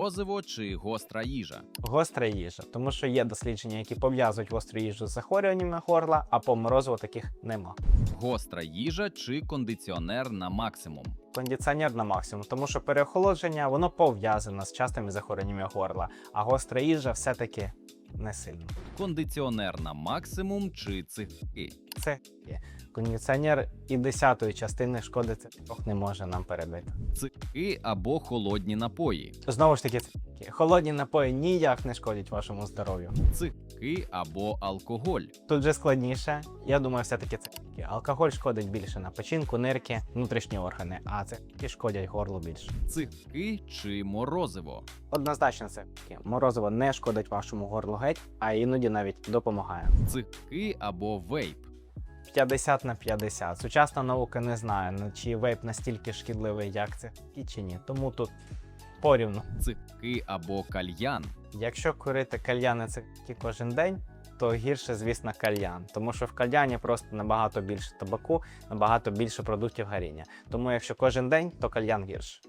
морозиво чи гостра їжа? Гостра їжа, тому що є дослідження, які пов'язують гостру їжу з захворюваннями горла, а по морозиву таких нема. Гостра їжа чи кондиціонер на максимум? Кондиціонер на максимум, тому що переохолодження воно пов'язано з частими захворюваннями горла, а гостра їжа все-таки не сильно. Кондиціонер на максимум чи цихки? Це є. Кондиціонер і десятої частини шкоди це не може нам передати. Цихки або холодні напої? Знову ж таки, такі. холодні напої ніяк не шкодять вашому здоров'ю. Цихки або алкоголь? Тут же складніше. Я думаю, все-таки такі. алкоголь шкодить більше на печінку, нирки, внутрішні органи, а такі шкодять горлу більше. Цихки чи морозиво? Однозначно, це морозиво не шкодить вашому горлу геть, а іноді навіть допомагає. Цихки або вейп? 50 на 50. Сучасна наука не знає, ну, чи вейп настільки шкідливий, як це і чи ні. Тому тут порівну. Цихки або кальян? Якщо курити кальяни це кожен день, то гірше, звісно, кальян. Тому що в кальяні просто набагато більше табаку, набагато більше продуктів гаріння. Тому якщо кожен день, то кальян гірше.